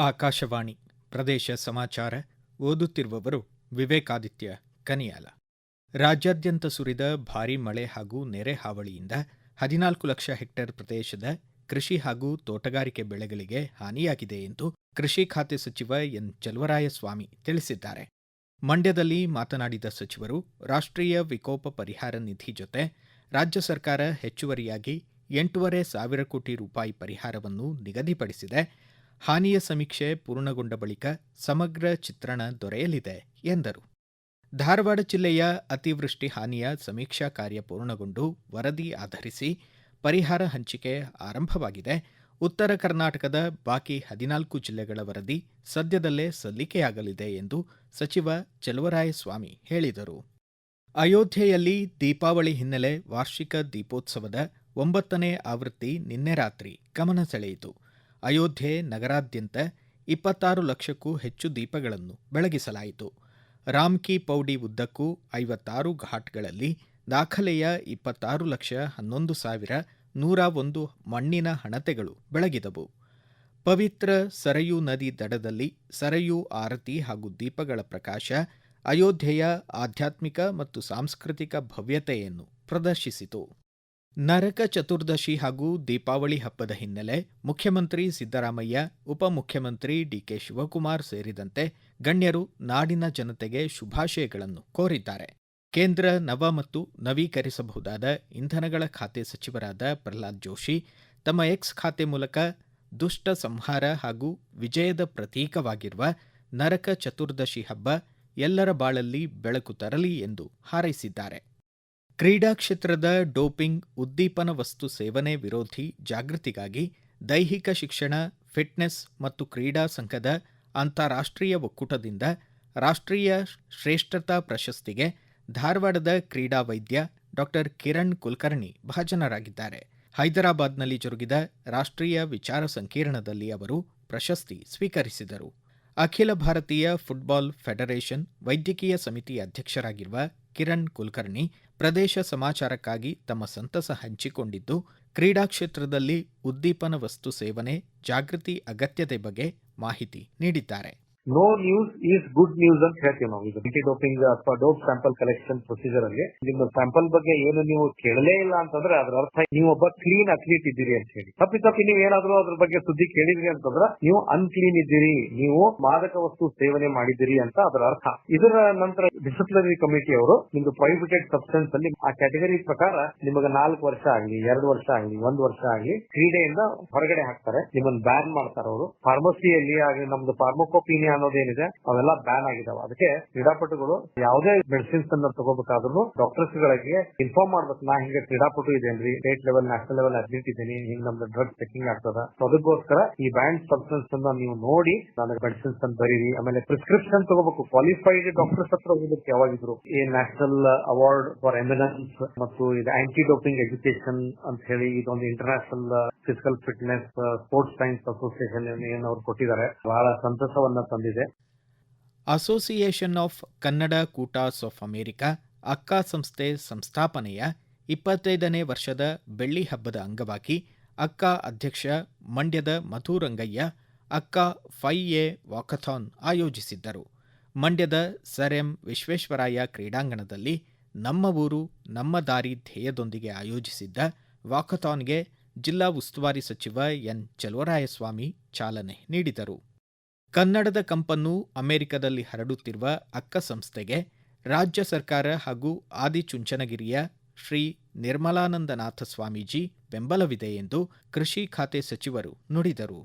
ಆಕಾಶವಾಣಿ ಪ್ರದೇಶ ಸಮಾಚಾರ ಓದುತ್ತಿರುವವರು ವಿವೇಕಾದಿತ್ಯ ಕನಿಯಾಲ. ರಾಜ್ಯಾದ್ಯಂತ ಸುರಿದ ಭಾರೀ ಮಳೆ ಹಾಗೂ ನೆರೆ ಹಾವಳಿಯಿಂದ ಹದಿನಾಲ್ಕು ಲಕ್ಷ ಹೆಕ್ಟೇರ್ ಪ್ರದೇಶದ ಕೃಷಿ ಹಾಗೂ ತೋಟಗಾರಿಕೆ ಬೆಳೆಗಳಿಗೆ ಹಾನಿಯಾಗಿದೆ ಎಂದು ಕೃಷಿ ಖಾತೆ ಸಚಿವ ಎನ್. ಚಲುವರಾಯಸ್ವಾಮಿ ತಿಳಿಸಿದ್ದಾರೆ. ಮಂಡ್ಯದಲ್ಲಿ ಮಾತನಾಡಿದ ಸಚಿವರು, ರಾಷ್ಟ್ರೀಯ ವಿಕೋಪ ಪರಿಹಾರ ನಿಧಿ ಜೊತೆ ರಾಜ್ಯ ಸರ್ಕಾರ ಹೆಚ್ಚುವರಿಯಾಗಿ ಎಂಟೂವರೆ ಸಾವಿರ ಕೋಟಿ ರೂಪಾಯಿ ಪರಿಹಾರವನ್ನು ನಿಗದಿಪಡಿಸಿದೆ. ಹಾನಿಯ ಸಮೀಕ್ಷೆ ಪೂರ್ಣಗೊಂಡ ಬಳಿಕ ಸಮಗ್ರ ಚಿತ್ರಣ ದೊರೆಯಲಿದೆ, ಎಂದರು. ಧಾರವಾಡ ಜಿಲ್ಲೆಯ ಅತಿವೃಷ್ಟಿ ಹಾನಿಯ ಸಮೀಕ್ಷಾ ಕಾರ್ಯ ಪೂರ್ಣಗೊಂಡು ವರದಿ ಆಧರಿಸಿ ಪರಿಹಾರ ಹಂಚಿಕೆ ಆರಂಭವಾಗಿದೆ. ಉತ್ತರ ಕರ್ನಾಟಕದ ಬಾಕಿ ಹದಿನಾಲ್ಕು ಜಿಲ್ಲೆಗಳ ವರದಿ ಸದ್ಯದಲ್ಲೇ ಸಲ್ಲಿಕೆಯಾಗಲಿದೆ ಎಂದು ಸಚಿವ ಚಲುವರಾಯಸ್ವಾಮಿ ಹೇಳಿದರು. ಅಯೋಧ್ಯೆಯಲ್ಲಿ ದೀಪಾವಳಿ ಹಿನ್ನೆಲೆ ವಾರ್ಷಿಕ ದೀಪೋತ್ಸವದ ಒಂಬತ್ತನೇ ಆವೃತ್ತಿ ನಿನ್ನೆ ರಾತ್ರಿ ಗಮನ ಸೆಳೆಯಿತು. ಅಯೋಧ್ಯೆ ನಗರಾದ್ಯಂತ ಇಪ್ಪತ್ತಾರು ಲಕ್ಷಕ್ಕೂ ಹೆಚ್ಚು ದೀಪಗಳನ್ನು ಬೆಳಗಿಸಲಾಯಿತು. ರಾಮ್ ಕಿ ಪೌಡಿ ಉದ್ದಕ್ಕೂ ಐವತ್ತಾರು ಘಾಟ್ಗಳಲ್ಲಿ ದಾಖಲೆಯ ಇಪ್ಪತ್ತಾರು ಲಕ್ಷ ಹನ್ನೊಂದು ಸಾವಿರ ನೂರ ಒಂದು ಮಣ್ಣಿನ ಹಣತೆಗಳು ಬೆಳಗಿದವು. ಪವಿತ್ರ ಸರಯೂ ನದಿ ದಡದಲ್ಲಿ ಸರಯೂ ಆರತಿ ಹಾಗೂ ದೀಪಗಳ ಪ್ರಕಾಶ ಅಯೋಧ್ಯೆಯ ಆಧ್ಯಾತ್ಮಿಕ ಮತ್ತು ಸಾಂಸ್ಕೃತಿಕ ಭವ್ಯತೆಯನ್ನು ಪ್ರದರ್ಶಿಸಿತು. ನರಕ ಚತುರ್ದಶಿ ಹಾಗೂ ದೀಪಾವಳಿ ಹಬ್ಬದ ಹಿನ್ನೆಲೆ ಮುಖ್ಯಮಂತ್ರಿ ಸಿದ್ದರಾಮಯ್ಯ, ಉಪಮುಖ್ಯಮಂತ್ರಿ ಡಿಕೆ ಶಿವಕುಮಾರ್ ಸೇರಿದಂತೆ ಗಣ್ಯರು ನಾಡಿನ ಜನತೆಗೆ ಶುಭಾಶಯಗಳನ್ನು ಕೋರಿದ್ದಾರೆ. ಕೇಂದ್ರ ನವ ಮತ್ತು ನವೀಕರಿಸಬಹುದಾದ ಇಂಧನಗಳ ಖಾತೆ ಸಚಿವರಾದ ಪ್ರಹ್ಲಾದ್ ಜೋಶಿ, ತಮ್ಮ ಎಕ್ಸ್ ಖಾತೆ ಮೂಲಕ ದುಷ್ಟ ಸಂಹಾರ ಹಾಗೂ ವಿಜಯದ ಪ್ರತೀಕವಾಗಿರುವ ನರಕ ಚತುರ್ದಶಿ ಹಬ್ಬ ಎಲ್ಲರ ಬಾಳಲ್ಲಿ ಬೆಳಕು ತರಲಿ ಎಂದು ಹಾರೈಸಿದ್ದಾರೆ. ಕ್ರೀಡಾ ಕ್ಷೇತ್ರದ ಡೋಪಿಂಗ್, ಉದ್ದೀಪನ ವಸ್ತು ಸೇವನೆ ವಿರೋಧಿ ಜಾಗೃತಿಗಾಗಿ ದೈಹಿಕ ಶಿಕ್ಷಣ, ಫಿಟ್ನೆಸ್ ಮತ್ತು ಕ್ರೀಡಾ ಸಂಘದ ಅಂತಾರಾಷ್ಟ್ರೀಯ ಒಕ್ಕೂಟದಿಂದ ರಾಷ್ಟ್ರೀಯ ಶ್ರೇಷ್ಠತಾ ಪ್ರಶಸ್ತಿಗೆ ಧಾರವಾಡದ ಕ್ರೀಡಾ ವೈದ್ಯ ಡಾಕ್ಟರ್ ಕಿರಣ್ ಕುಲಕರ್ಣಿ ಭಾಜನರಾಗಿದ್ದಾರೆ. ಹೈದರಾಬಾದ್ನಲ್ಲಿ ಜರುಗಿದ ರಾಷ್ಟ್ರೀಯ ವಿಚಾರ ಸಂಕಿರಣದಲ್ಲಿ ಅವರು ಪ್ರಶಸ್ತಿ ಸ್ವೀಕರಿಸಿದರು. ಅಖಿಲ ಭಾರತೀಯ ಫುಟ್ಬಾಲ್ ಫೆಡರೇಷನ್ ವೈದ್ಯಕೀಯ ಸಮಿತಿ ಅಧ್ಯಕ್ಷರಾಗಿರುವ ಕಿರಣ್ ಕುಲಕರ್ಣಿ ಪ್ರದೇಶ ಸಮಾಚಾರಕ್ಕಾಗಿ ತಮ್ಮ ಸಂತಸ ಹಂಚಿಕೊಂಡಿದ್ದು, ಕ್ರೀಡಾ ಕ್ಷೇತ್ರದಲ್ಲಿ ಉದ್ದೀಪನ ವಸ್ತು ಸೇವನೆ, ಜಾಗೃತಿ, ಅಗತ್ಯತೆ ಬಗ್ಗೆ ಮಾಹಿತಿ ನೀಡಿದ್ದಾರೆ. No news is good news ಅಂತ ಹೇಳ್ತೀವಿ ನಾವು. ಈಗ ಬಿಟಿ ಡೋಪಿಂಗ್ ಅಥವಾ ಡೋಪ್ ಸ್ಯಾಂಪಲ್ ಕಲೆಕ್ಷನ್ ಪ್ರೊಸೀಜರ್ ಅಲ್ಲಿ ನಿಮ್ಮ ಸ್ಯಾಂಪಲ್ ಬಗ್ಗೆ ಏನು ನೀವು ಕೇಳಲೇ ಇಲ್ಲ ಅಂತಂದ್ರೆ ಅದರ ಅರ್ಥ ನೀವು ಒಬ್ಬ ಕ್ಲೀನ್ ಅಥ್ಲೀಟ್ ಇದ್ದೀರಿ ಅಂತ ಹೇಳಿ. ತಪ್ಪಿ ತಪ್ಪಿ ನೀವು ಏನಾದರೂ ಅದ್ರ ಬಗ್ಗೆ ಸುದ್ದಿ ಕೇಳಿದ್ರಿ ಅಂತಂದ್ರೆ ನೀವು ಅನ್ಕ್ಲೀನ್ ಇದ್ದೀರಿ, ನೀವು ಮಾದಕ ವಸ್ತು ಸೇವನೆ ಮಾಡಿದ್ದೀರಿ ಅಂತ ಅದರ ಅರ್ಥ. ಇದರ ನಂತರ ಡಿಸಿಪ್ಲಿನರಿ ಕಮಿಟಿ ಅವರು ನಿಮ್ದು ಪ್ರೈವೇಟೆಡ್ ಸಬ್ಸ್ಟೆನ್ಸ್ ಅಲ್ಲಿ ಆ ಕ್ಯಾಟಗರಿ ಪ್ರಕಾರ ನಿಮಗೆ ನಾಲ್ಕು ವರ್ಷ ಆಗಲಿ, ಎರಡು ವರ್ಷ ಆಗಲಿ, ಒಂದ್ ವರ್ಷ ಆಗಲಿ ಕ್ರೀಡೆಯಿಂದ ಹೊರಗಡೆ ಹಾಕ್ತಾರೆ. ನಿಮ್ಮನ್ನ ಬ್ಯಾನ್ ಮಾಡ್ತಾರೆ ಅವರು. ಫಾರ್ಮಸಿಯಲ್ಲಿ ಆಗಲಿ ನಮ್ದು ಫಾರ್ಮಕೋಪಿನಿಯಾ ಅನ್ನೋದೇನಿದೆ, ಅವೆಲ್ಲ ಬ್ಯಾನ್ ಆಗಿದಾವೆ. ಅದಕ್ಕೆ ಕ್ರೀಡಾಪಟುಗಳು ಯಾವುದೇ ಮೆಡಿಸಿನ್ಸ್ ಅನ್ನ ತಗೋಬೇಕಾದ್ರೂ ಡಾಕ್ಟರ್ಸ್ ಗಳಿಗೆ ಇನ್ಫಾರ್ಮ್ ಮಾಡ್ಬೇಕು, ನಾ ಹಿಂಗೆ ಕ್ರೀಡಾಪಟು ಇದೇನ್ರಿ state level national level admit ಇದ್ದೀನಿ, ಹಿಂಗ್ ನಮ್ದು ಡ್ರಗ್ ಚೆಕಿಂಗ್ ಆಗ್ತದ. ಅದಕ್ಕೋಸ್ಕರ ಈ ಬ್ಯಾಂಡ್ ಸಬ್ಸ್ಟೆನ್ಸ್ ಅನ್ನ ನೀವು ನೋಡಿ, ನನಗೆ ಮೆಡಿಸಿನ್ಸ್ ಅಂತ ಬರೀರಿ. ಆಮೇಲೆ ಪ್ರಿಸ್ಕ್ರಿಪ್ಷನ್ ತಗೋಬೇಕು. ಕ್ವಾಲಿಫೈಡ್ ಡಾಕ್ಟರ್ಸ್ ಹತ್ರ ಹೋಗ್ಬೇಕು ಯಾವಾಗಿದ್ರು. ಈ ನ್ಯಾಷನಲ್ ಅವಾರ್ಡ್ ಫಾರ್ ಎಮಿನೆನ್ಸ್ ಮತ್ತು ಇದು ಆಂಟಿ ಡೋಪಿಂಗ್ ಎಜುಕೇಶನ್ ಅಂತ ಹೇಳಿ ಇದೊಂದು international physical fitness sports science association ಏನವ್ರು ಕೊಟ್ಟಿದ್ದಾರೆ. ಬಹಳ ಸಂತಸವನ್ನ ತಂದಿದೆ association of Kannada Kootas of America AKKA ಸಂಸ್ಥೆ ಸಂಸ್ಥಾಪನೆಯ ಇಪ್ಪತ್ತೈದನೇ ವರ್ಷದ ಬೆಳ್ಳಿ ಹಬ್ಬದ ಅಂಗವಾಗಿ ಅಕ್ಕ ಅಧ್ಯಕ್ಷ ಮಂಡ್ಯದ ಮಧುರಂಗಯ್ಯ, ಅಕ್ಕ ಫೈ ಎ ವಾಕಥಾನ್ ಆಯೋಜಿಸಿದ್ದರು. ಮಂಡ್ಯದ ಸರ್ ಎಂ ವಿಶ್ವೇಶ್ವರಾಯ ಕ್ರೀಡಾಂಗಣದಲ್ಲಿ ನಮ್ಮ ಊರು, ನಮ್ಮ ದಾರಿ ಧ್ಯೇಯದೊಂದಿಗೆ ಆಯೋಜಿಸಿದ್ದ ವಾಕಥಾನ್ಗೆ ಜಿಲ್ಲಾ ಉಸ್ತುವಾರಿ ಸಚಿವ ಎನ್. ಚಲುವರಾಯಸ್ವಾಮಿ ಚಾಲನೆ ನೀಡಿದರು. ಕನ್ನಡದ ಕಂಪನ್ನು ಅಮೆರಿಕದಲ್ಲಿ ಹರಡುತ್ತಿರುವ ಅಕ್ಕ ಸಂಸ್ಥೆಗೆ ರಾಜ್ಯ ಸರ್ಕಾರ ಹಾಗೂ ಆದಿಚುಂಚನಗಿರಿಯ ಶ್ರೀ ನಿರ್ಮಲಾನಂದನಾಥ ಸ್ವಾಮೀಜಿ ಬೆಂಬಲವಿದೆ ಎಂದು ಕೃಷಿ ಖಾತೆ ಸಚಿವರು ನುಡಿದರು.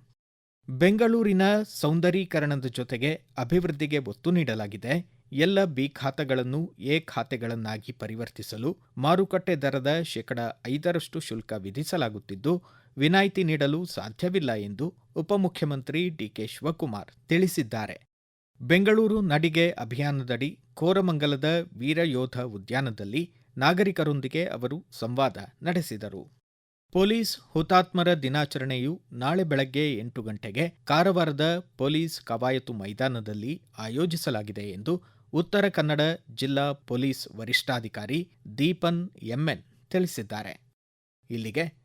ಬೆಂಗಳೂರಿನ ಸೌಂದರೀಕರಣದ ಜೊತೆಗೆ ಅಭಿವೃದ್ಧಿಗೆ ಒತ್ತು ನೀಡಲಾಗಿದೆ. ಎಲ್ಲ ಬಿ ಖಾತೆಗಳನ್ನು ಎ ಖಾತೆಗಳನ್ನಾಗಿ ಪರಿವರ್ತಿಸಲು ಮಾರುಕಟ್ಟೆ ದರದ ಶೇಕಡ ಐದರಷ್ಟು ಶುಲ್ಕ ವಿಧಿಸಲಾಗುತ್ತಿದ್ದು ವಿನಾಯಿತಿ ನೀಡಲು ಸಾಧ್ಯವಿಲ್ಲ ಎಂದು ಉಪಮುಖ್ಯಮಂತ್ರಿ ಡಿಕೆ ಶಿವಕುಮಾರ್ ತಿಳಿಸಿದ್ದಾರೆ. ಬೆಂಗಳೂರು ನಡಿಗೆ ಅಭಿಯಾನದಡಿ ಕೋರಮಂಗಲದ ವೀರಯೋಧ ಉದ್ಯಾನದಲ್ಲಿ ನಾಗರಿಕರೊಂದಿಗೆ ಅವರು ಸಂವಾದ ನಡೆಸಿದರು. ಪೊಲೀಸ್ ಹುತಾತ್ಮರ ದಿನಾಚರಣೆಯು ನಾಳೆ ಬೆಳಗ್ಗೆ ಎಂಟು ಗಂಟೆಗೆ ಕಾರವಾರದ ಪೊಲೀಸ್ ಕವಾಯತು ಮೈದಾನದಲ್ಲಿ ಆಯೋಜಿಸಲಾಗಿದೆ ಎಂದು ಉತ್ತರ ಕನ್ನಡ ಜಿಲ್ಲಾ ಪೊಲೀಸ್ ವರಿಷ್ಠಾಧಿಕಾರಿ ದೀಪನ್ ಎಂಎನ್ ತಿಳಿಸಿದ್ದಾರೆ. ಇಲ್ಲಿಗೆ